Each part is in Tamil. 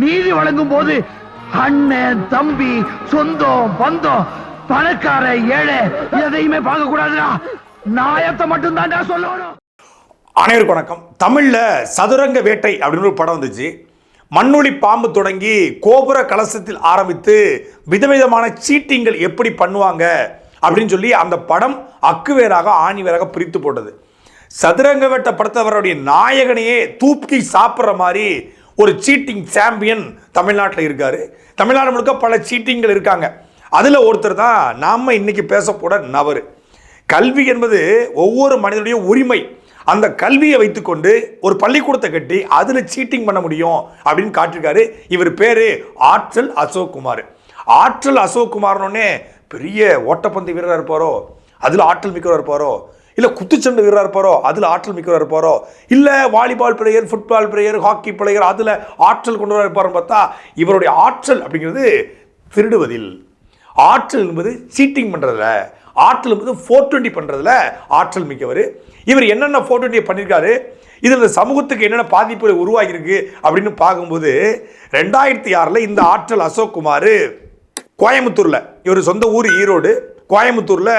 நீதி வழங்கும் போது அண்ணன் தம்பி சொந்தம் பந்தம் பணக்கார ஏழை எதையுமே பார்க்க கூடாதுடா நாயத்தை மட்டும் தான்டா சொல்லணும். அனைவருக்கும் வணக்கம். தமிழில் சதுரங்க வேட்டை அப்படின்னு ஒரு படம் வந்துச்சு. மண்ணுளி பாம்பு தொடங்கி கோபுர கலசத்தில் ஆரம்பித்து விதவிதமான சீட்டிங்கள் எப்படி பண்ணுவாங்க அப்படின்னு சொல்லி அந்த படம் அக்குவேராக ஆணிவேராக பிரித்து போட்டது. சதுரங்க வேட்டை படத்தவருடைய நாயகனையே தூக்கி சாப்பிட்ற மாதிரி ஒரு சீட்டிங் சாம்பியன் தமிழ்நாட்டில் இருக்காரு. தமிழ்நாடு முழுக்க பல சீட்டிங்கள் இருக்காங்க. அதில் ஒருத்தர் தான் நாம் இன்னைக்கு பேசக்கூட நபர். கல்வி என்பது ஒவ்வொரு மனிதனுடைய உரிமை. அந்த கல்வியை வைத்துக்கொண்டு ஒரு பள்ளிக்கூடத்தை கட்டி அதில் சீட்டிங் பண்ண முடியும் அப்படின்னு காட்டியிருக்காரு. இவர் பேர் ஆற்றல் அசோக் குமார் ஆற்றல் அசோக் குமார்னோடனே பெரிய ஓட்டப்பந்து வீரராக இருப்பாரோ? அதில் ஆற்றல் மிக்கவராக இருப்பாரோ? இல்லை குத்துச்சண்டை வீரராக இருப்பாரோ? அதில் ஆற்றல் மிக்கவராக இருப்பாரோ? இல்லை volleyball player football player hockey player அதில் ஆற்றல் கொண்டவராக இருப்பாருன்னு பார்த்தா இவருடைய ஆற்றல் அப்படிங்கிறது திருடுவதில். ஆற்றல் என்பது சீட்டிங் பண்ணுறதுல ஆற்றல் என்பது ஃபோர் டுவெண்ட்டி பண்ணுறதுல ஆற்றல் மிக்கவர். இவர் என்னென்ன ஃபோர் டுவெண்ட்டி பண்ணியிருக்காரு இதில் இந்த சமூகத்துக்கு என்னென்ன பாதிப்புகள் உருவாகியிருக்கு அப்படின்னு பார்க்கும்போது ரெண்டாயிரத்தி ஆறில் இந்த ஆற்றல் அசோக் குமார் கோயம்புத்தூரில் இவர் சொந்த ஊர் ஈரோடு கோயம்புத்தூரில்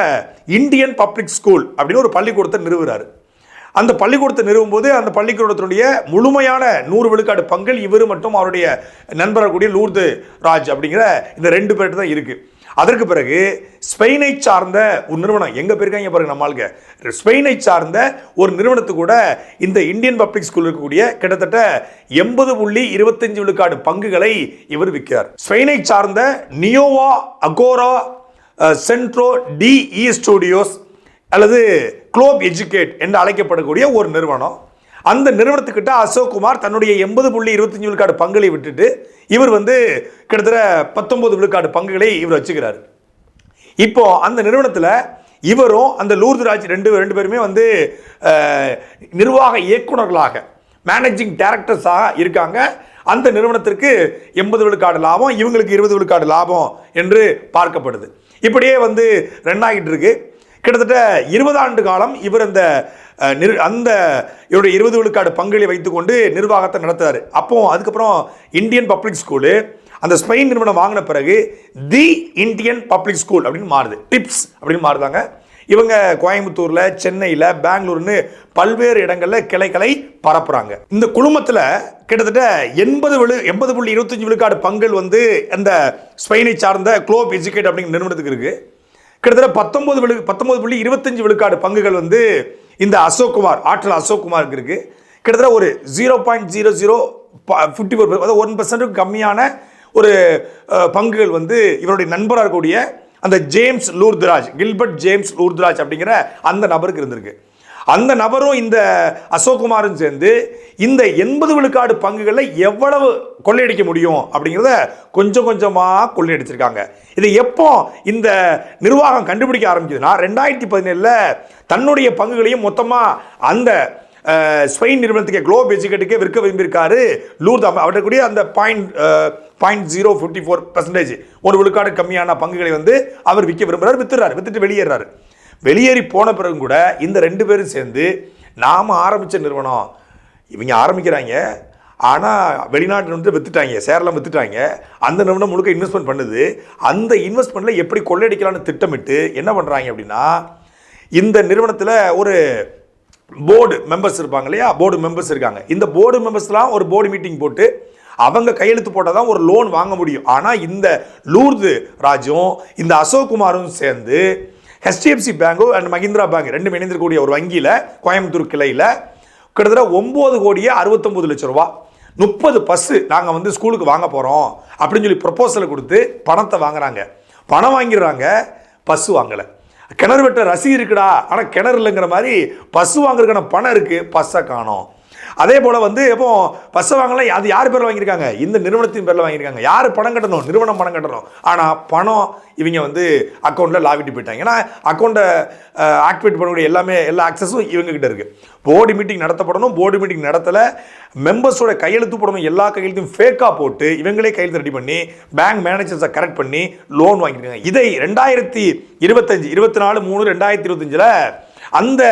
இந்தியன் பப்ளிக் ஸ்கூல் அப்படின்னு ஒரு பள்ளிக்கூடத்தை நிறுவுறாரு. அந்த பள்ளிக்கூடத்தை நிறுவும் போது அந்த பள்ளிக்கூடத்தினுடைய முழுமையான நூறு விழுக்காடு பங்கில் இவர் மற்றும் அவருடைய நண்பராக கூடிய லூர்து ராஜ் அப்படிங்கிற இந்த ரெண்டு பேர்ட்டு தான் இருக்குது அதற்கு பிறகு ஸ்பெயினை சார்ந்த ஒரு நிறுவனம் எங்கே போயிருக்காங்க பாருங்க நம்மளுக்கு ஸ்பெயினை சார்ந்த ஒரு நிறுவனத்து கூட இந்த இந்தியன் பப்ளிக் ஸ்கூல் இருக்கக்கூடிய கிட்டத்தட்ட எண்பது புள்ளி இருபத்தஞ்சு விழுக்காடு பங்குகளை இவர் விற்கிறார். ஸ்பெயினை சார்ந்த Nueva Agora Centro de Estudios Estudios அல்லது குளோப் எஜுகேட் என்று அழைக்கப்படக்கூடிய ஒரு நிறுவனம். அந்த நிறுவனத்துக்கிட்ட அசோக் குமார் தன்னுடைய எண்பது புள்ளி இருபத்தஞ்சு விழுக்காடு பங்குகளை விட்டுட்டு இவர் வந்து கிட்டத்தட்ட பத்தொன்பது விழுக்காடு பங்குகளை இவர் வச்சுக்கிறார். இப்போ அந்த நிறுவனத்தில் இவரும் அந்த லூர்துராஜ் ரெண்டு ரெண்டு பேருமே வந்து நிர்வாக இயக்குனர்களாக மேனேஜிங் டைரக்டர்ஸாக இருக்காங்க. அந்த நிறுவனத்திற்கு எண்பது விழுக்காடு லாபம் இவங்களுக்கு இருபது விழுக்காடு லாபம் என்று பார்க்கப்படுது. இப்படியே வந்து ரெண்டாகிட்டு இருக்கு. கிட்டத்தட்ட இருபது ஆண்டு காலம் இவர் அந்த நிர் அந்த இவருடைய இருபது விழுக்காடு பங்குகளை வைத்துக்கொண்டு நிர்வாகத்தை நடத்துறாரு. அப்போ அதுக்கப்புறம் இந்தியன் பப்ளிக் ஸ்கூலு அந்த ஸ்பெயின் நிறுவனம் வாங்கின பிறகு தி இந்தியன் பப்ளிக் ஸ்கூல் அப்படின்னு மாறுது. டிப்ஸ் அப்படின்னு மாறுதாங்க. இவங்க கோயம்புத்தூரில் சென்னையில் பெங்களூர்னு பல்வேறு இடங்களில் கிளைகளை பரப்புகிறாங்க இந்த குழுமத்தில் கிட்டத்தட்ட எண்பது விழு எண்பது புள்ளி இருபத்தஞ்சி விழுக்காடு பங்குகள் வந்து அந்த ஸ்பெயினை சார்ந்த குளோப் எஜுகேட் அப்படிங்கிற நிறுவனத்துக்கு இருக்குது கிட்டத்தட்ட பத்தொம்பது விழு பத்தொம்பது புள்ளி இருபத்தஞ்சி விழுக்காடு பங்குகள் வந்து இந்த அசோக் குமார் ஆற்றல் அசோக் குமாருக்கு இருக்குது கிட்டத்தட்ட ஒரு zero point zero zero fifty four அதாவது ஒன் பர்சன்ட்டுக்கு கம்மியான ஒரு பங்குகள் வந்து இவருடைய நண்பராக இருக்கக்கூடிய அந்த James Lourduraj Gilbert James Lourduraj அப்படிங்கிற அந்த நபருக்கு இருந்திருக்கு. அந்த நபரும் இந்த அசோக்குமாரும் சேர்ந்து இந்த எண்பது விழுக்காடு பங்குகளை எவ்வளவு கொள்ளையடிக்க முடியும் அப்படிங்கிறத கொஞ்சம் கொஞ்சமாக கொள்ளையடிச்சிருக்காங்க. இதை எப்போ இந்த நிர்வாகம் கண்டுபிடிக்க ஆரம்பிச்சதுன்னா ரெண்டாயிரத்தி பதினேழில் தன்னுடைய பங்குகளையும் மொத்தமாக அந்த ஸ்பெயின் நிறுவனத்துக்கு குளோப் எஜுகேட்டுக்கே விற்க விரும்பியிருக்காரு. லூர்த் அவர்கிட்ட அந்த point point zero fifty four percentage ஒரு விழுக்காடு கம்மியான பங்குகளை வந்து அவர் விற்க விரும்புகிறார் வித்துறாரு வித்துட்டு வெளியேறாரு வெளியேறி போன பிறகு கூட இந்த ரெண்டு பேரும் சேர்ந்து நாம் ஆரம்பித்த நிறுவனம் இவங்க ஆரம்பிக்கிறாங்க. ஆனால் வெளிநாட்டில் வந்து வித்துட்டாங்க சேரெல்லாம் வித்துட்டாங்க. அந்த நிறுவனம் முழுக்க இன்வெஸ்ட்மெண்ட் பண்ணுது. அந்த இன்வெஸ்ட்மெண்ட்டில் எப்படி கொள்ளையடிக்கலாம்னு திட்டமிட்டு என்ன பண்ணுறாங்க அப்படின்னா இந்த நிறுவனத்தில் ஒரு போர்டு மெம்பர்ஸ் இருப்பாங்க இல்லையா? போர்டு மெம்பர்ஸ் இருக்காங்க. இந்த போர்டு மெம்பர்ஸ்லாம் ஒரு போர்டு மீட்டிங் போட்டு அவங்க கையெழுத்து போட்டால் தான் ஒரு லோன் வாங்க முடியும். ஆனால் இந்த லூர்து ராஜும் இந்த அசோக் குமாரும் சேர்ந்து ஹெச்டிஎஃப்சி பேங்கும் அண்ட் மஹிந்திரா பேங்க் ரெண்டும் இணைந்திருக்கக்கூடிய ஒரு வங்கியில் கோயம்புத்தூர் கிளையில் கிட்டத்தட்ட ஒம்பது கோடியே அறுபத்தொம்பது லட்சம் ரூபா. முப்பது பஸ்ஸு நாங்கள் வந்து ஸ்கூலுக்கு வாங்க போகிறோம் அப்படின்னு சொல்லி ப்ரொப்போசலை கொடுத்து பணத்தை வாங்குறாங்க. பணம் வாங்கிடுறாங்க பஸ்ஸு வாங்கலை. கிணறு வெட்ட ரசி இருக்குடா. ஆனால் கிணறு இல்லைங்கிற மாதிரி பசு வாங்குறதுக்கான பணம் இருக்குது பஸ்ஸை காணோம். அதே போல் வந்து எப்போ பஸ்ஸை வாங்கலாம் அது யார் பேரில் வாங்கியிருக்காங்க? இந்த நிறுவனத்தின் பேரில் வாங்கியிருக்காங்க. யார் பணம் கட்டணும்? நிறுவனம் பணம் கட்டணும். ஆனால் பணம் இவங்க வந்து அக்கௌண்ட்டில் லாவிட்டு போயிட்டாங்க. ஏன்னா அக்கௌண்ட்டை ஆக்டிவேட் பண்ணக்கூடிய எல்லாமே எல்லா ஆக்சஸும் இவங்ககிட்ட இருக்குது போர்டு மீட்டிங் நடத்தப்படணும். போர்டு மீட்டிங் நடத்தலை மெம்பர்ஸோட கையெழுத்து போடணும். எல்லா கையெழுத்தையும் ஃபேக்காக போட்டு இவங்களே கையெழுத்து ரெடி பண்ணி பேங்க் மேனேஜர்ஸை கரெக்ட் பண்ணி லோன் வாங்கியிருக்காங்க. இதை ரெண்டாயிரத்தி இருபத்தஞ்சு இருபத்தி நாலு மூணு ரெண்டாயிரத்தி இருபத்தஞ்சில் அந்த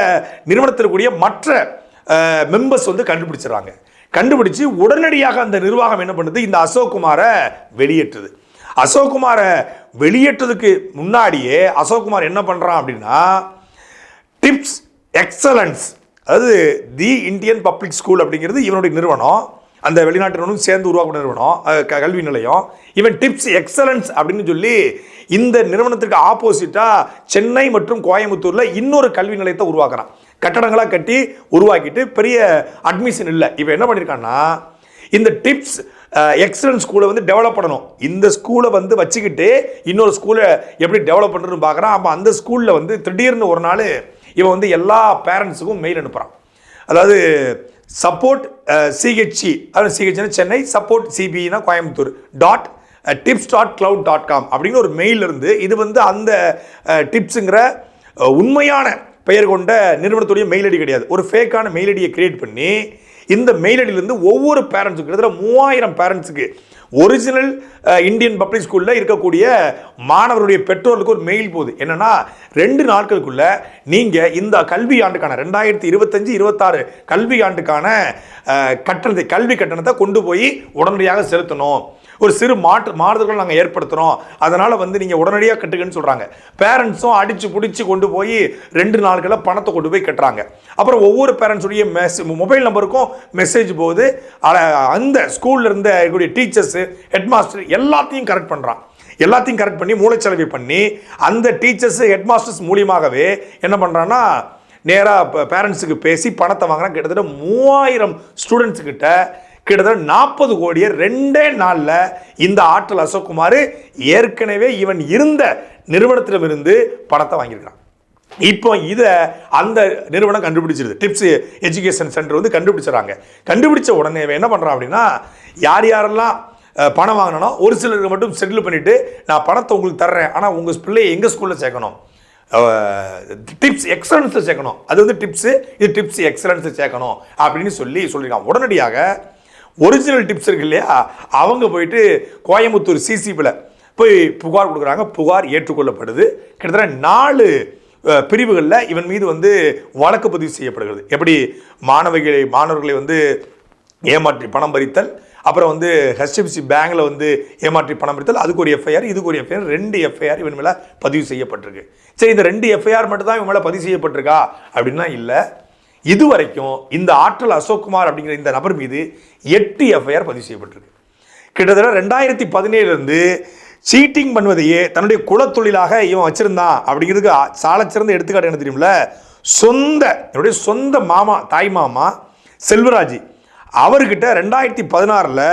நிறுவனத்தில் கூடிய மற்ற மெம்பர்ஸ் வந்து கண்டுபிடிச்சிடறாங்க. கண்டுபிடிச்சு உடனடியாக அந்த நிர்வாகம் என்ன பண்ணுது? இந்த அசோக் குமாரை வெளியேற்றுது. அசோக் குமாரை வெளியேற்றதுக்கு முன்னாடியே அசோக் குமார் என்ன பண்ணுறான் அப்படின்னா டிப்ஸ் எக்ஸலன்ஸ் அதாவது தி இந்தியன் பப்ளிக் ஸ்கூல் அப்படிங்கிறது இவனுடைய நிறுவனம். அந்த வெளிநாட்டு சேர்ந்து உருவாக்கின நிறுவனம் க- கல்வி நிலையம். இவன் டிப்ஸ் எக்ஸலன்ஸ் அப்படின்னு சொல்லி இந்த நிறுவனத்திற்கு ஆப்போசிட்டாக சென்னை மற்றும் கோயம்புத்தூரில் இன்னொரு கல்வி நிலையத்தை உருவாக்குறான். கட்டடங்களாக கட்டி உருவாக்கிட்டு பெரிய அட்மிஷன் இல்லை. இப்போ என்ன பண்ணியிருக்கான்னா இந்த டிப்ஸ் எக்ஸலன்ஸ் ஸ்கூலை வந்து டெவலப் பண்ணணும். இந்த ஸ்கூலை வந்து வச்சுக்கிட்டு இன்னொரு ஸ்கூலை எப்படி டெவலப் பண்ணுறதுன்னு பார்க்குறான் அப்போ அந்த ஸ்கூலில் வந்து திடீர்னு ஒரு நாள் இவன் வந்து எல்லா பேரண்ட்ஸுக்கும் மெயில் அனுப்புகிறான் அதாவது சப்போர்ட் சிஹெச்சி அதாவது சிஹெச்னா Chennai support சிபினா Coimbatore. Dot tips dot cloud dot com அப்படிங்கிற ஒரு மெயில் இருந்து இது வந்து அந்த டிப்ஸுங்கிற உண்மையான பெயர் கொண்ட நிறுவனத்துடைய மெயில் ஐடி கிடையாது. ஒரு ஃபேக்கான மெயில் ஐடியை கிரியேட் பண்ணி இந்த மெயில் ஐடியிலேருந்து ஒவ்வொரு பேரண்ட்ஸுக்கு கிட்டத்தட்ட மூவாயிரம் பேரண்ட்ஸுக்கு ஒரிஜினல் இந்தியன் பப்ளிக் ஸ்கூலில் இருக்கக்கூடிய மாணவருடைய பெற்றோர்களுக்கு ஒரு மெயில் போகுது. என்னென்னா ரெண்டு நாட்களுக்குள்ள நீங்கள் இந்த கல்வி ஆண்டுக்கான ரெண்டாயிரத்தி இருபத்தஞ்சு இருபத்தாறு கல்வி ஆண்டுக்கான கட்டணத்தை கல்வி கட்டணத்தை கொண்டு போய் உடனடியாக செலுத்தணும். ஒரு சிறு மாற்று மாறுதல்கள் நாங்கள் ஏற்படுத்துகிறோம் அதனால் வந்து நீங்கள் உடனடியாக கட்டுங்கன்னு சொல்கிறாங்க பேரண்ட்ஸும் அடித்து பிடிச்சி கொண்டு போய் ரெண்டு நாட்களில் பணத்தை கொண்டு போய் கட்டுறாங்க. அப்புறம் ஒவ்வொரு பேரண்ட்ஸுடைய மெஸ் மொபைல் நம்பருக்கும் மெசேஜ் போகுது. அந்த ஸ்கூலில் இருந்த இருக்கக்கூடிய டீச்சர்ஸு ஹெட்மாஸ்டர் எல்லாத்தையும் கரெக்ட் பண்ணுறான் எல்லாத்தையும் கரெக்ட் பண்ணி மூளைச்சலவை பண்ணி அந்த டீச்சர்ஸ் ஹெட் மாஸ்டர்ஸ் மூலியமாகவே என்ன பண்ணுறான்னா நேராக பேரண்ட்ஸுக்கு பேசி பணத்தை வாங்குறான். கிட்டத்தட்ட மூவாயிரம் ஸ்டூடெண்ட்ஸுக்கிட்ட கிட்டத்தட்ட நாற்பது கோடியை ரெண்டே நாளில் இந்த ஆற்றல் அசோக்குமார் ஏற்கனவே இவன் இருந்த நிறுவனத்திடமிருந்து பணத்தை வாங்கியிருக்கான். இப்போ இதை அந்த நிறுவனம் கண்டுபிடிச்சிருது. டிப்ஸ் எஜுகேஷன் சென்டர் வந்து கண்டுபிடிச்சிடறாங்க. கண்டுபிடிச்ச உடனே என்ன பண்ணுறான் அப்படின்னா யார் யாரெல்லாம் பணம் வாங்கினா ஒரு சிலருக்கு மட்டும் செட்டில் பண்ணிவிட்டு நான் பணத்தை உங்களுக்கு தர்றேன். ஆனால் உங்கள் பிள்ளையை எங்கள் ஸ்கூலில் சேர்க்கணும்? டிப்ஸ் எக்ஸலன்ஸில் சேர்க்கணும். அது வந்து டிப்ஸு இது டிப்ஸ் எக்ஸலன்ஸில் சேர்க்கணும் அப்படின்னு சொல்லி சொல்லியிருக்கான். உடனடியாக ஒரிஜினல் டிப்ஸ் இருக்கு இல்லையா? அவங்க போயிட்டு கோயம்புத்தூர் சிசிபியில் போய் புகார் கொடுக்குறாங்க. புகார் ஏற்றுக்கொள்ளப்படுது. கிட்டத்தட்ட நாலு பிரிவுகளில் இவன் மீது வந்து வழக்கு பதிவு செய்யப்படுகிறது. எப்படி மாணவிகளை மாணவர்களை வந்து ஏமாற்றி பணம் பறித்தல் அப்புறம் வந்து ஹெச்டிஎஃப்சி பேங்கில் வந்து ஏமாற்றி பணம் பறித்தல் அதுக்கு ஒரு எஃப்ஐஆர் இதுக்கு ஒரு எஃப்ஐஆர் ரெண்டு எஃப்ஐஆர் இவன் மேலே பதிவு செய்யப்பட்டிருக்கு. சரி இந்த ரெண்டு எஃப்ஐஆர் மட்டும் தான் இவன் மேலே பதிவு செய்யப்பட்டிருக்கா? அப்படின்னா இல்லை. இது வரைக்கும் இந்த ஆற்றல் அசோக்குமார் அப்படிங்கிற இந்த நபர் மீது எட்டு எஃப்ஐஆர் பதிவு செய்யப்பட்டிருக்கு. கிட்டத்தட்ட ரெண்டாயிரத்தி பதினேழுலேருந்து சீட்டிங் பண்ணுவதையே தன்னுடைய குலத்தொழிலாக இவன் வச்சுருந்தான் அப்படிங்கிறதுக்கு சாலச்சிறந்த எடுத்துக்காட்டு என்ன தெரியும்ல சொந்த என்னுடைய சொந்த மாமா தாய் மாமா செல்வராஜ் அவர்கிட்ட ரெண்டாயிரத்தி பதினாறில்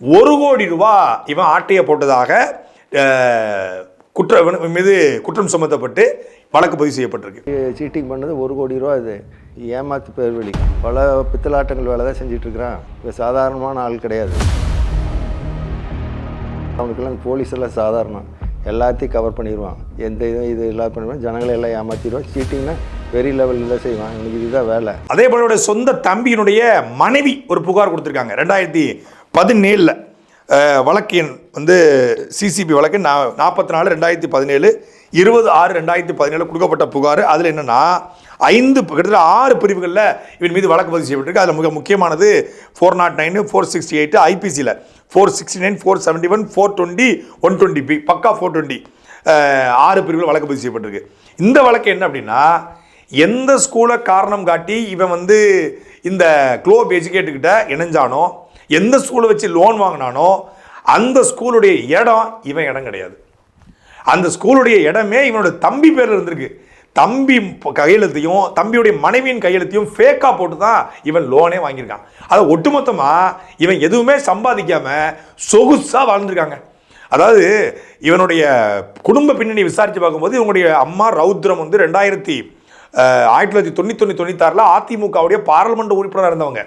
ஒரு கோடி ரூபா இவன் ஆட்டையை போட்டதாக குற்ற மீது குற்றம் சுமத்தப்பட்டு வழக்கு பதிவு செய்யப்பட்டிருக்கு. சீட்டிங் பண்ணது ஒரு கோடி ரூபா இது. ஏமாத்து பேர் வழி பல பித்தலாட்டங்கள் வேலை தான் செஞ்சுட்டு இப்போ சாதாரணமான ஆள் கிடையாது. அவனுக்கெல்லாம் போலீஸ் எல்லாம் சாதாரணம். எல்லாத்தையும் கவர் பண்ணிடுவான் எந்த இதுவும் இது எல்லாம் பண்ணுவான். ஜனங்களை எல்லாம் ஏமாற்றிடுவான் சீட்டிங்னா பெரிய லெவலில் தான் செய்வான். எனக்கு இதுதான் வேலை. அதே போல சொந்த தம்பியினுடைய மனைவி ஒரு புகார் கொடுத்துருக்காங்க. ரெண்டாயிரத்தி பதினேழில் வழக்கு எண் வந்து சிசிபி வழக்கு நா நாற்பத்தி நாலு ரெண்டாயிரத்தி பதினேழு இருபது ஆறு ரெண்டாயிரத்தி பதினேழு கொடுக்கப்பட்ட புகார். அதில் என்னென்னா ஐந்து கிட்டத்தட்ட ஆறு பிரிவுகளில் இவன் மீது வழக்கு பதிவு செய்யப்பட்டிருக்கு. அதில் மிக முக்கியமானது four naught nine four sixty eight ஐபிசியில் four sixty nine four seventy one four twenty one twenty B பக்கா ஃபோர் டுவெண்ட்டி ஆறு பிரிவுகள் வழக்கு பதிவு செய்யப்பட்டிருக்கு. இந்த வழக்கு என்ன அப்படின்னா எந்த ஸ்கூலை காரணம் காட்டி இவன் வந்து இந்த குளோப் எஜுகேட்டுக்கிட்ட இணைஞ்சானோ எந்த ஸ்கூலை வச்சு லோன் வாங்கினானோ அந்த ஸ்கூலுடைய இடம் இவன் இடம் கிடையாது. அந்த ஸ்கூலுடைய இடமே இவனோட தம்பி பேரில் இருந்திருக்கு. தம்பி கையெழுத்தையும் தம்பியுடைய மனைவியின் கையெழுத்தையும் ஃபேக்காக போட்டு தான் இவன் லோனே வாங்கியிருக்கான். அதை ஒட்டுமொத்தமாக இவன் எதுவுமே சம்பாதிக்காம சொகுசாக வாழ்ந்திருக்காங்க. அதாவது இவனுடைய குடும்ப பின்னணி விசாரித்து பார்க்கும்போது இவனுடைய அம்மா ரௌத்ரம் வந்து ரெண்டாயிரத்தி ஆயிரத்தி தொள்ளாயிரத்தி தொண்ணூற்றி தொண்ணூற்றி தொண்ணூத்தாறில் அதிமுகவுடைய பாராளுமன்ற உறுப்பினராக இருந்தவங்க.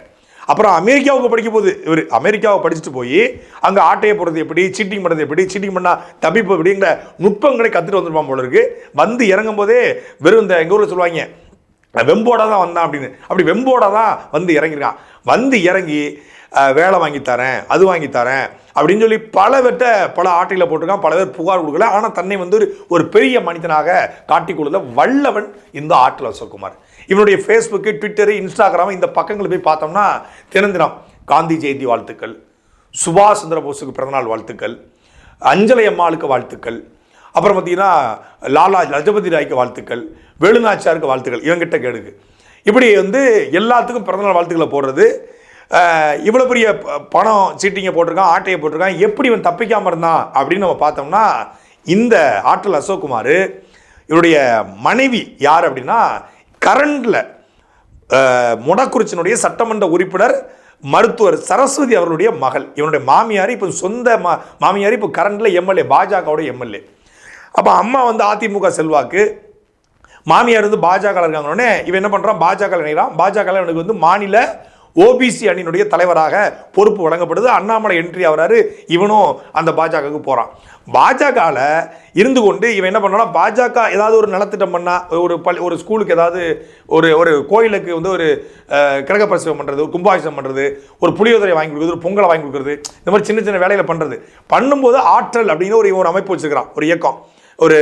அப்புறம் அமெரிக்காவுக்கு படிக்க போகுது இவர் அமெரிக்காவை படிச்சுட்டு போய் அங்கே ஆட்டையை போடுறது எப்படி சீட்டிங் பண்ணுறது எப்படி சீட்டிங் பண்ணால் தப்பிப்பு எப்படிங்கிற நுட்பங்களை கற்றுட்டு வந்துருப்பான் போல இருக்கு. வந்து இறங்கும் போதே வெறும் இந்த எங்கள் ஊரில் சொல்லுவாங்க வெம்போட தான் வந்தான் அப்படின்னு. அப்படி வெம்போட தான் வந்து இறங்கியிருக்கான். வந்து இறங்கி வேலை வாங்கி தரேன் அது வாங்கி தரேன் அப்படின்னு சொல்லி பல பல ஆட்டையில் போட்டிருக்கான் பல பேர் புகார் கொடுக்கல. ஆனால் தன்னை வந்து ஒரு- ஒரு பெரிய மனிதனாக காட்டிக்கொள்ள வல்லவன் இந்த ஆற்றில் அசோக்குமார். இவனுடைய ஃபேஸ்புக்கு ட்விட்டரு இன்ஸ்டாகிராம் இந்த பக்கங்களை போய் பார்த்தோம்னா தினந்தினம் காந்தி ஜெயந்தி வாழ்த்துக்கள் சுபாஷ் சந்திர போஸுக்கு பிறந்தநாள் வாழ்த்துக்கள் அஞ்சலை அம்மாளுக்கு வாழ்த்துக்கள் அப்புறம் பார்த்தீங்கன்னா லாலா லஜபதி ராய்க்கு வாழ்த்துக்கள் வேலுநாச்சாருக்கு வாழ்த்துக்கள் இவங்கிட்ட கேடுக்கு இப்படி வந்து எல்லாத்துக்கும் பிறந்தநாள் வாழ்த்துக்களை போடுறது இவ்வளோ பெரிய ப- பணம் சீட்டிங்கை போட்டிருக்கான் ஆட்டையை போட்டிருக்கான் எப்படி இவன் தப்பிக்காமல் இருந்தான் அப்படின்னு நம்ம பார்த்தோம்னா இந்த ஆற்றல் அசோக்குமார் இவருடைய மனைவி யார் அப்படின்னா கரண்டில் முடக்குறிச்சினுடைய சட்டமன்ற உறுப்பினர் மருத்துவர் சரஸ்வதி அவர்களுடைய மகள். இவனுடைய மாமியார் இப்போ சொந்த மா மாமியார் இப்போ கரண்டில் எம்எல்ஏ பாஜகவோட எம்எல்ஏ. அப்போ அம்மா வந்து அதிமுக செல்வாக்கு. மாமியார் வந்து பாஜக இருக்காங்கன்னே இவன் என்ன பண்ணுறான் பாஜக இணைகிறான். பாஜக இவனுக்கு வந்து மாநில ஓபிசி அணியினுடைய தலைவராக பொறுப்பு வழங்கப்படுது. அண்ணாமலை என்ட்ரி ஆகிறாரு. இவனும் அந்த பாஜகவுக்கு போகிறான் பாஜகவில் இருந்து கொண்டு இவன் என்ன பண்ணான்னா பாஜக ஏதாவது ஒரு நலத்திட்டம் பண்ணா ஒரு பள்ளி ஒரு ஸ்கூலுக்கு ஏதாவது ஒரு ஒரு கோயிலுக்கு வந்து ஒரு கிரகப்பிரசவம் பண்ணுறது ஒரு கும்பாபிஷேகம் பண்ணுறது ஒரு புளியோதரை வாங்கி கொடுக்குறது ஒரு பொங்கலை வாங்கி கொடுக்குறது இந்த மாதிரி சின்ன சின்ன வேலையில் பண்ணுறது பண்ணும்போது ஆற்றல் அப்படின்னு ஒரு ஒரு அமைப்பு வச்சுக்கிறான் ஒரு இயக்கம். ஒரு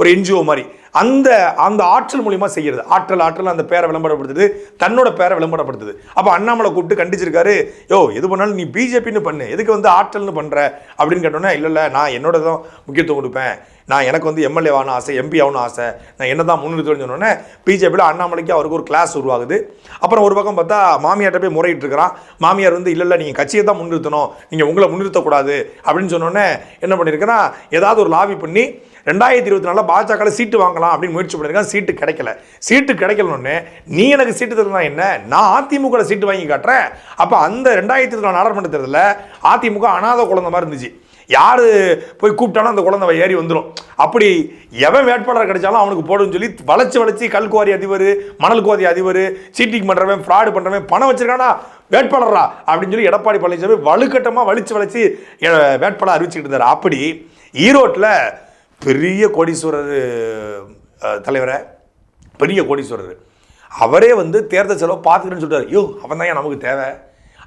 ஒரு என்ஜிஓ மாதிரி. அந்த அந்த ஆற்றல் மூலியமாக செய்கிறது ஆற்றல் ஆற்றல் அந்த பேரை விளம்பரப்படுத்துது. தன்னோட பேரை விளம்பரப்படுத்துது. அப்போ அண்ணாமலை கூப்பிட்டு கண்டிச்சிருக்காரு யோ எது பண்ணாலும் நீ பிஜேபின்னு பண்ணு. எதுக்கு வந்து ஆற்றல்னு பண்ணுற அப்படின்னு கேட்டோன்னே இல்லை இல்லை நான் என்னோட தான் முக்கியத்துவம் கொடுப்பேன். நான் எனக்கு வந்து எம்எல்ஏ ஆகணும் ஆசை எம்பி ஆகணும் ஆசை. நான் என்ன தான் முன்னிறுத்துவேன்னு சொன்னோன்னே பிஜேபியில் அண்ணாமலைக்கு அவருக்கு ஒரு கிளாஸ் உருவாகுது. அப்புறம் ஒரு பக்கம் பார்த்தா மாமியார்கிட்ட போய் முறையிட்டு இருக்கிறான் மாமியார் வந்து இல்லை இல்லை நீங்கள் கட்சியை தான் முன்னிறுத்தணும். நீங்கள் உங்களை முன்னிறுத்தக்கூடாது. அப்படின்னு சொன்னோன்னே என்ன பண்ணியிருக்கேன்னா ஏதாவது ஒரு லாபி பண்ணி ரெண்டாயிரத்தி இருபத்தி நாலில் பாஜகவில் சீட்டு வாங்கலாம் அப்படின்னு முயற்சி பண்ணியிருக்கேன். சீட்டு கிடைக்கல. சீட்டு கிடைக்கலன்னு நீ எனக்கு சீட்டு தரலாம் என்ன? நான் அதிமுக சீட்டு வாங்கி காட்டுறேன். அப்போ அந்த ரெண்டாயிரத்தி இருபத்தி நாலு நாடாளுமன்ற தேர்தலில் அதிமுக அனாதை குழந்தை மாதிரி இருந்துச்சு. யார் போய் கூப்பிட்டாலும் அந்த குழந்தை ஏறி வந்துடும் அப்படி எவன் வேட்பாளர் கிடைச்சாலும் அவனுக்கு போடுன்னு சொல்லி வளைச்சு வளைச்சு கல்குவாரி அதிபர் மணல் குவாரி அதிபர் சீட்டிங் பண்ணுறவன் ஃப்ராடு பண்ணுறவன் பணம் வச்சிருக்கானா வேட்பாளரா அப்படின்னு சொல்லி எடப்பாடி பழனிசாமி வலுக்கட்டமாக வலிச்சு வளைச்சு வேட்பாளர் அறிவிச்சுக்கிட்டு இருந்தார். அப்படி ஈரோட்டில் பெரிய கோடீஸ்வரர் தலைவரை பெரிய கோடீஸ்வரர். அவரே வந்து தேர்தல் செலவு பார்த்துக்கிறேன்னு சொல்லிட்டார் ஐயோ அவன் தான் நமக்கு தேவை?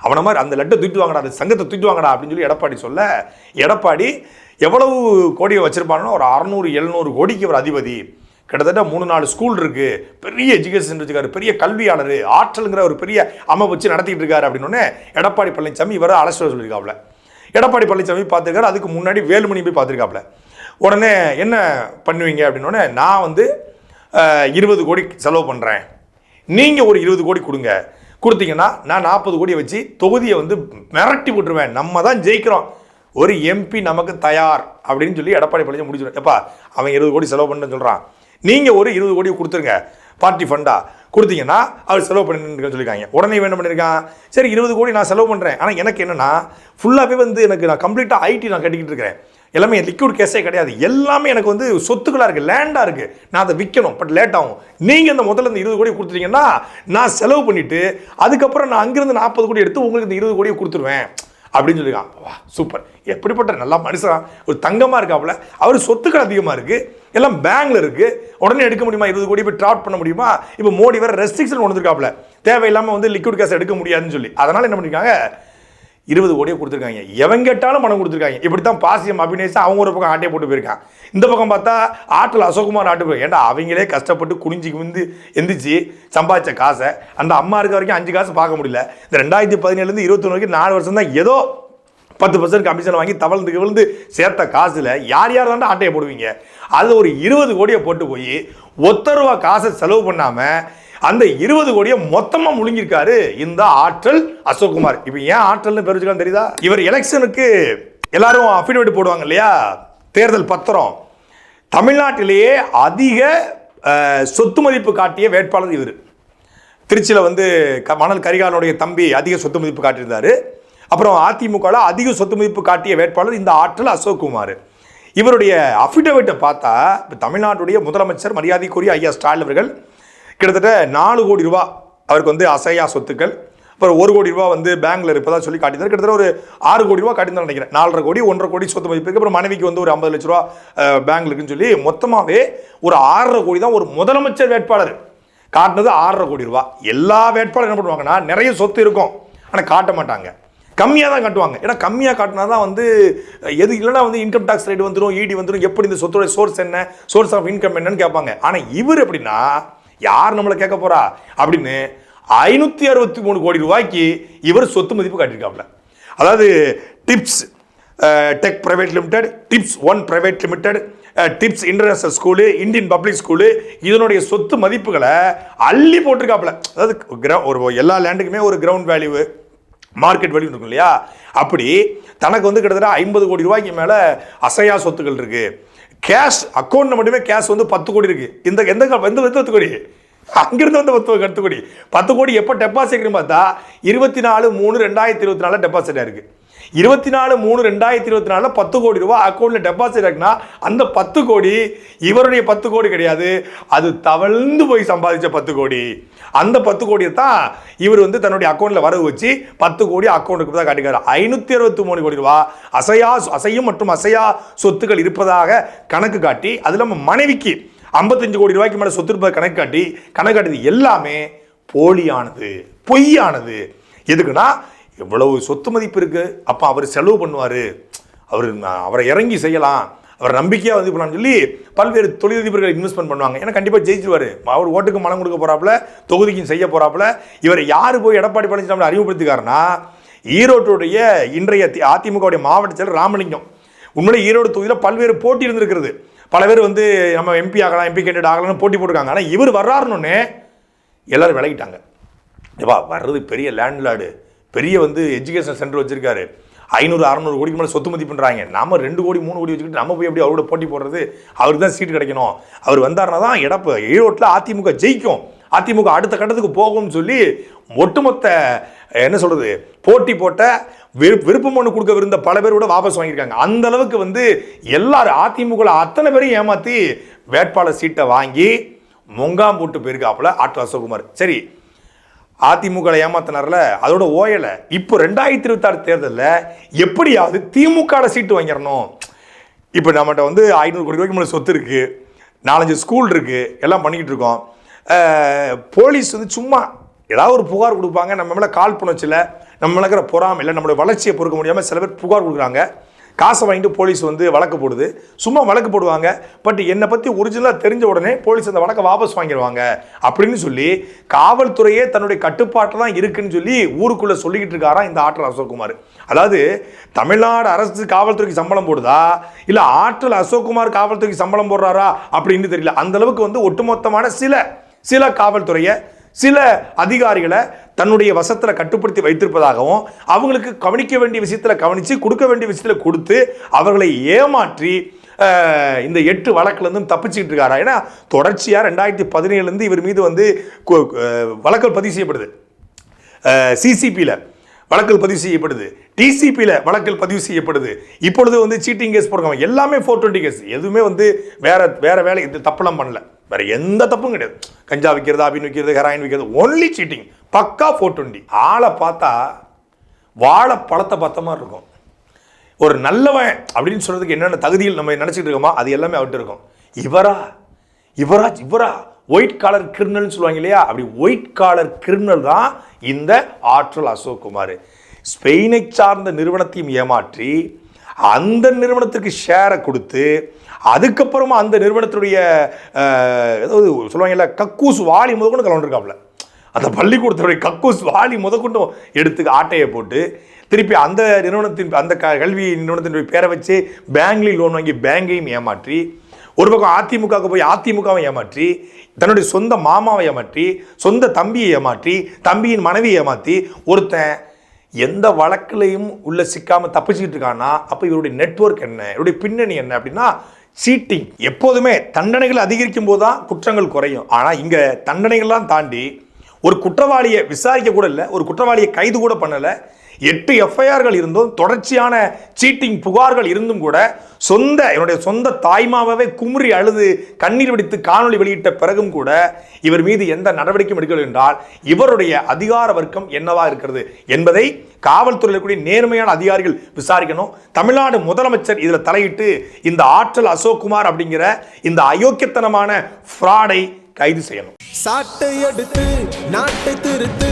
அவனை மாதிரி அந்த லட்டை தூக்கிட்டு வாங்கடா அந்த சங்கத்தை தூக்கி வாங்கடா அப்படின்னு சொல்லி எடப்பாடி சொல்ல எடப்பாடி எவ்வளவு கோடியை வச்சுருப்பாங்கன்னா ஒரு அறநூறு எழுநூறு கோடிக்கு ஒரு அதிபதி. கிட்டத்தட்ட மூணு நாலு ஸ்கூல் இருக்குது பெரிய எஜுகேஷன் வச்சிருக்காரு பெரிய கல்வியாளர் ஆற்றலுங்கிற ஒரு பெரிய அமைப்பு வச்சு நடத்திட்டு இருக்காரு அப்படின்னு எடப்பாடி பழனிசாமி இவரை அலசிட்டு சொல்லியிருக்காப்ல எடப்பாடி பழனிசாமி பார்த்துருக்காரு அதுக்கு முன்னாடி வேலுமணி போய் பார்த்துருக்காப்ல உடனே என்ன பண்ணுவீங்க அப்படின்னோடனே நான் வந்து இருபது கோடி செலவு பண்ணுறேன் நீங்கள் ஒரு இருபது கோடி கொடுங்க. கொடுத்தீங்கன்னா நான் நாற்பது கோடியை வச்சு தொகுதியை வந்து மிரட்டி விட்டுருவேன். நம்ம தான் ஜெயிக்கிறோம். ஒரு எம்பி நமக்கு தயார் அப்படின்னு சொல்லி எடப்பாடி பழனிசாமி முடிச்சிடும் எப்பா அவன் இருபது கோடி செலவு பண்ணுன்னு சொல்கிறான் நீங்கள் ஒரு இருபது கோடி கொடுத்துருங்க. பார்ட்டி ஃபண்டாக கொடுத்தீங்கன்னா அவர் செலவு பண்ணிருக்கேன்னு சொல்லியிருக்காங்க. உடனே வேணும் என்ன பண்ணியிருக்கான்? சரி இருபது கோடி நான் செலவு பண்ணுறேன் ஆனால் எனக்கு என்னென்னா ஃபுல்லாகவே வந்து எனக்கு நான் கம்ப்ளீட்டாக ஐடி நான் கட்டிக்கிட்டு இருக்கிறேன். எல்லாமே லிக்விட் கேஸே கிடையாது. எல்லாமே எனக்கு வந்து சொத்துக்களாக இருக்குது லேண்டாக இருக்குது நான் அதை விற்கணும் பட் லேட் ஆகும். நீங்கள் இந்த முதல்ல இந்த இருபது கோடி கொடுத்துட்டீங்கன்னா நான் செலவு பண்ணிவிட்டு அதுக்கப்புறம் நான் அங்கேருந்து நாற்பது கோடி எடுத்து உங்களுக்கு இந்த இருபது கோடியை கொடுத்துருவேன். அப்படின்னு சொல்லியிருக்கான். வா சூப்பர் எப்படிப்பட்ட நல்லா மனுஷன். ஒரு தங்கமாக இருக்காப்புல. அவர் சொத்துக்கள் அதிகமாக இருக்குது எல்லாம் பேங்கில் இருக்குது உடனே எடுக்க முடியுமா? இருபது கோடி போய் ட்ராப் பண்ண முடியுமா? இப்போ மோடி வேறு ரெஸ்ட்ரிக்ஷன் கொண்டு வந்திருக்காப்புல. தேவையில்லாமல் வந்து லிக்விட் கேஸ் எடுக்க முடியாதுன்னு சொல்லி. அதனால் என்ன பண்ணியிருக்காங்க இருபது கோடியை கொடுத்துருக்காங்க. எவன் கேட்டாலும் பணம் கொடுத்துருக்காங்க. இப்படி தான் பாசியம் அபிநேசம் அவங்க ஒரு பக்கம் ஆட்டையை போட்டு போயிருக்கான் இந்த பக்கம் பார்த்தா ஆட்டில் அசோக்குமார் ஆட்டு போய். ஏன்டா அவங்களே கஷ்டப்பட்டு குனிஞ்சு குமிந்து எந்திரிச்சு சம்பாதிச்ச காசை அந்த அம்மா இருக்க வரைக்கும் அஞ்சு காசு பார்க்க முடியல. இந்த ரெண்டாயிரத்தி பதினேழுலேருந்து இருபத்தொன்று வரைக்கும் நாலு வருஷம் தான் ஏதோ பத்து பர்சன்ட் கமிஷன் வாங்கி தவழ்ந்து விழுந்து சேர்த்த காசில் யார் யார் தான் ஆட்டையை போடுவீங்க? அது ஒரு இருபது கோடியை போட்டு போய் ஒத்த ரூபா காசை செலவு பண்ணாமல் அந்த இருபது கோடியை மொத்தமா முழுங்கியிருக்காரு இந்த ஆற்றல் அசோக்குமார். இப்போ ஏன் ஆற்றல்னு பேர் வச்சுக்கலாம் தெரியுதா? இவர் எலெக்ஷனுக்கு எல்லாரும் அஃபிடவிட் போடுவாங்க இல்லையா? தேர்தல் பத்திரம். தமிழ்நாட்டிலேயே அதிக சொத்து மதிப்பு காட்டிய வேட்பாளர் இவர். திருச்சியில் வந்து க மணல் கரிகாலனுடைய தம்பி அதிக சொத்து மதிப்பு காட்டியிருந்தாரு. அப்புறம் அதிமுகவில் அதிக சொத்து மதிப்பு காட்டிய வேட்பாளர் இந்த ஆற்றல் அசோக்குமார். இவருடைய அஃபிடவிட்டை பார்த்தா இப்போ தமிழ்நாட்டுடைய முதலமைச்சர் மரியாதைக்குரிய ஐயா ஸ்டாலின் அவர்கள் கிட்டத்தட்ட நாலு கோடி ரூபா அவருக்கு வந்து அசையா சொத்துக்கள் அப்புறம் ஒரு கோடி ரூபா வந்து பேங்க்ல இருப்பதா சொல்லி காட்டியிருந்தார். கிட்டத்தட்ட ஒரு ஆறு கோடி ரூபா காட்டியிருந்தார் நினைக்கிறேன். நாலரை கோடி ஒன்றரை கோடி சொத்து மதிப்பு அப்புறம் மனைவிக்கு வந்து ஒரு ஐம்பது லட்ச ரூபா பேங்க்ல இருக்குன்னு சொல்லி மொத்தமாகவே ஒரு ஆறரை கோடி தான் ஒரு முதலமைச்சர் வேட்பாளர் காட்டினது ஆறரை கோடி ரூபா. எல்லா வேட்பாளரும் என்ன பண்ணுவாங்கன்னா நிறைய சொத்து இருக்கும். ஆனால் காட்ட மாட்டாங்க. கம்மியாக தான் காட்டுவாங்க. ஏன்னா கம்மியாக காட்டினா தான் வந்து எது இல்லைன்னா வந்து இன்கம் டேக்ஸ் ரேட் வந்துடும் இடி வந்துடும் எப்படி இந்த சொத்தோட சோர்ஸ் என்ன சோர்ஸ் ஆஃப் இன்கம் என்னன்னு கேட்பாங்க. ஆனால் இவர் எப்படின்னா யார் நம்மளை கேட்க போறா? அப்படின்னு ஐநூற்றி அறுபத்தி மூணு கோடி ரூபாய்க்கு இவர் சொத்து மதிப்பு காட்டியிருக்காப்ல அதாவது tips tech private limited tips one private limited tips international school Indian public school இதனுடைய சொத்து மதிப்புகளை அள்ளி போட்டிருக்காப்புல. அதாவது கிர- ஒரு எல்லா லேண்டுக்குமே ஒரு கிரவுண்ட் வேல்யூ மார்க்கெட் வேல்யூ இருக்கும் இல்லையா? அப்படி தனக்கு வந்து கிட்டத்தட்ட ஐம்பது கோடி ரூபாய்க்கு மேலே அசையா சொத்துக்கள் இருக்குது கேஷ் அக்கௌண்ட்டில் மட்டுமே கேஷ் வந்து பத்து கோடி இருக்குது இந்த எந்த க- எந்த பத்து கோடி? அங்கிருந்து வந்து பத்து பத்து கோடி. பத்து கோடி எப்போ டெபாசிட்னு பார்த்தா இருபத்தி நாலு மூணு ரெண்டாயிரத்தி இருபத்தி நாலில் டெபாசிட் இருக்குது இருபத்தி நாலு மூணு ரெண்டாயிரத்தி இருபத்தி நாலில் பத்து கோடி ரூபாய் அக்கௌண்ட்டில் டெபாசிட் இருக்குன்னா அந்த பத்து கோடி இவருடைய பத்து கோடி கிடையாது. அது தவழ்ந்து போய் சம்பாதிச்ச பத்து கோடி. அந்த பத்து கோடியை தான் இவர் வந்து தன்னுடைய அக்கௌண்ட்டில் வரவு வச்சு பத்து கோடி அக்கௌண்ட்டுக்கு தான் காட்டிக்காரு ஐநூற்றி அறுபத்தி மூணு கோடி ரூபாய் அசையா அசையும் மற்றும் அசையா சொத்துக்கள் இருப்பதாக கணக்கு காட்டி அது இல்லாமல் மனைவிக்கு ஐம்பத்தஞ்சு கோடி ரூபாய்க்கு மேலே சொத்து இருப்பதை கணக்கு காட்டி கணக்கு காட்டியது எல்லாமே போலியானது பொய்யானது. எதுக்குன்னா எவ்வளவு சொத்து மதிப்பு இருக்குது அப்போ அவர் செலவு பண்ணுவார். அவர் அவரை இறங்கி செய்யலாம். அவர் நம்பிக்கையாக வந்து பண்ணலாம்னு சொல்லி பல்வேறு தொழிலதிபர்கள் இன்வெஸ்ட்மெண்ட் பண்ணுவாங்க. ஏன்னா கண்டிப்பாக ஜெயிச்சிருவார். அவர் ஓட்டுக்கு மனம் கொடுக்க போகிறாப்புல தொகுதிக்கும் செய்ய போகிறாப்புல இவரை யார் போய் எடப்பாடி பழனிசாமி அறிமுகப்படுத்திக்காருன்னா ஈரோட்டுடைய இன்றைய அதிமுகவுடைய மாவட்ட செயலர் ராமலிங்கம். உண்மையிலே ஈரோடு தொகுதியில் பல்வேறு போட்டி இருந்திருக்கிறது. பல பேர் வந்து நம்ம எம்பி ஆகலாம் எம்பி கேண்டிடேட் ஆகலாம்னு போட்டி போட்டிருக்காங்க. ஆனால் இவர் வர்றாருன்னு எல்லாரும் விலகிட்டாங்க. ஏப்பா வர்றது பெரிய லேண்ட்லார்டு பெரிய வந்து எஜுகேஷன் சென்டர் வச்சிருக்காரு. ஐநூறு அறநூறு கோடிக்கு மேலே சொத்து மதிப்புன்றாங்க நம்ம ரெண்டு கோடி மூணு கோடி வச்சுக்கிட்டு நம்ம போய் எப்படி அவரோட போட்டி போடுறது? அவருக்கு தான் சீட்டு கிடைக்கணும். அவர் வந்தாருன்னா தான் இடப்பு ஈரோட்டில் அதிமுக ஜெயிக்கும். அதிமுக அடுத்த கட்டத்துக்கு போகும்னு சொல்லி ஒட்டுமொத்த என்ன சொல்கிறது போட்டி போட்ட விரு- விருப்ப மனு கொடுக்க விருந்த பல பேர் கூட வாபஸ் வாங்கியிருக்காங்க. அந்த அளவுக்கு வந்து எல்லாரும் அதிமுக அத்தனை பேரையும் ஏமாற்றி வேட்பாளர் சீட்டை வாங்கி முங்காம் போட்டு போயிருக்காப்புல ஆட்டோ அசோக்குமார். சரி அதிமுக ஏமாத்தினார்ல அதோட ஓயலை. இப்போ ரெண்டாயிரத்தி இருபத்தாறு தேர்தலில் எப்படியாவது திமுக சீட்டு வாங்கிடணும். இப்போ நம்மகிட்ட வந்து ஐநூறு கோடி ரூபாய்க்கு மேலே சொத்து இருக்குது நாலஞ்சு ஸ்கூல் இருக்குது எல்லாம் பண்ணிக்கிட்டு இருக்கோம். போலீஸ் வந்து சும்மா ஏதாவது ஒரு புகார் கொடுப்பாங்க. நம்ம மேலே கால் புணர்ச்சியில் நம்ம மேலே இருக்கிற பொறாமல் இல்லை நம்மளோட வளர்ச்சியை பொறுக்க முடியாமல் சில பேர் புகார் கொடுக்குறாங்க. காசை வாங்கிட்டு போலீஸ் வந்து வழக்கு போடுது. சும்மா வழக்கு போடுவாங்க. பட் என்னை பற்றி ஒரிஜினலாக தெரிஞ்ச உடனே போலீஸ் அந்த வழக்கை வாபஸ் வாங்கிடுவாங்க அப்படின்னு சொல்லி காவல்துறையே தன்னுடைய கட்டுப்பாட்டில் தான் இருக்குன்னு சொல்லி ஊருக்குள்ளே சொல்லிக்கிட்டு இருக்காராம் இந்த ஆற்றல் அசோக்குமார். அதாவது தமிழ்நாடு அரசு காவல்துறைக்கு சம்பளம் போடுதா? இல்லை ஆற்றல் அசோக்குமார் காவல்துறைக்கு சம்பளம் போடுறாரா? அப்படின்னு தெரியல. அந்த அளவுக்கு வந்து ஒட்டுமொத்தமான சில சில காவல்துறையை சில அதிகாரிகளை தன்னுடைய வசத்தில் கட்டுப்படுத்தி வைத்திருப்பதாகவும் அவங்களுக்கு கவனிக்க வேண்டிய விஷயத்தில் கவனித்து கொடுக்க வேண்டிய விஷயத்தில் கொடுத்து அவர்களை ஏமாற்றி இந்த எட்டு வழக்குலேருந்து தப்பிச்சுக்கிட்டு இருக்காரா? ஏன்னா தொடர்ச்சியாக ரெண்டாயிரத்தி பதினேழுலேருந்து இவர் மீது வந்து வழக்கல் பதிவு செய்யப்படுது. சிசிபியில் வழக்கல் பதிவு செய்யப்படுது. டிசிபியில் வழக்கல் பதிவு செய்யப்படுது. இப்பொழுது வந்து சீட்டிங் கேஸ் போடுறாங்க எல்லாமே ஃபோர் டுவெண்ட்டி கேஸ் எதுவுமே வந்து வேற வேற வேலை இது தப்பெல்லாம் பண்ணல. வேற எந்த தப்பும் கிடையாது. கஞ்சா விற்கிறது அபின் விற்கிறது ஹெராயின் விற்கிறது ஒன்லி சீட்டிங் பக்கா ஃபோர் டுவெண்ட்டி ஆளை பார்த்தா வாழை பழத்தை பார்த்த மாதிரி இருக்கும். ஒரு நல்லவன் அப்படின்னு சொல்கிறதுக்கு என்னென்ன தகுதியில் நம்ம நினச்சிட்டு இருக்கோமோ அது எல்லாமே அவர்கிட்ட இருக்கும். இவரா? இவரா? இவரா? ஒயிட் காலர் கிரிமினல்னு சொல்லுவாங்க இல்லையா? அப்படி ஒயிட் காலர் கிரிமினல் தான் இந்த ஆற்றல் அசோக் குமார் ஸ்பெயினை சார்ந்த நிறுவனத்தையும் ஏமாற்றி அந்த நிறுவனத்துக்கு ஷேரை கொடுத்து அதுக்கப்புறமா அந்த நிறுவனத்துடைய ஏதாவது சொல்லுவாங்கல்ல கக்கூஸ் வாளி முதற்கொண்டு கலந்துருக்காப்புல. அந்த பள்ளிக்கூடத்துடைய கக்கூஸ் வாளி முதற்கொண்டும் எடுத்து ஆட்டையை போட்டு திருப்பி அந்த நிறுவனத்தின் அந்த க கல்வி நிறுவனத்தினுடைய பேரை வச்சு பேங்க்லேயும் லோன் வாங்கி பேங்கையும் ஏமாற்றி ஒரு பக்கம் அதிமுகவுக்கு போய் அதிமுகவை ஏமாற்றி தன்னுடைய சொந்த மாமாவை ஏமாற்றி சொந்த தம்பியை ஏமாற்றி தம்பியின் மனைவியை ஏமாற்றி ஒருத்தன் எந்த வழக்குலையும் உள்ள சிக்காமல் தப்பிச்சுக்கிட்டு இருக்கான்னா அப்போ இவருடைய நெட்வொர்க் என்ன? இவருடைய பின்னணி என்ன அப்படின்னா சீட்டிங் எப்போதுமே தண்டனைகள் அதிகரிக்கும் போது தான் குற்றங்கள் குறையும். ஆனால் இங்கே தண்டனைகள்லாம் தாண்டி ஒரு குற்றவாளியை விசாரிக்க கூட இல்லை ஒரு குற்றவாளியை கைது கூட பண்ணலை எட்டு எஃப்ஐஆர்கள் இருந்தும் தொடர்ச்சியான சீட்டிங் புகார்கள் இருந்தும் கூட சொந்த என்னுடைய சொந்த தாய்மாவே குமுறி அழுது கண்ணீர் வெடித்து காணொளி வெளியிட்ட பிறகும் கூட இவர் மீது எந்த நடவடிக்கையும் எடுக்கவில்லை என்றால் இவருடைய அதிகார வர்க்கம் என்னவா இருக்கிறது என்பதை காவல்துறையில் இருக்கக்கூடிய நேர்மையான அதிகாரிகள் விசாரிக்கணும். தமிழ்நாடு முதலமைச்சர் இதில் தலையிட்டு இந்த ஆற்றல் அசோக்குமார் அப்படிங்கிற இந்த அயோக்கியத்தனமான ஃப்ராடை கைது செய்யணும். சாட்டை எடுத்து நாட்டை திருத்து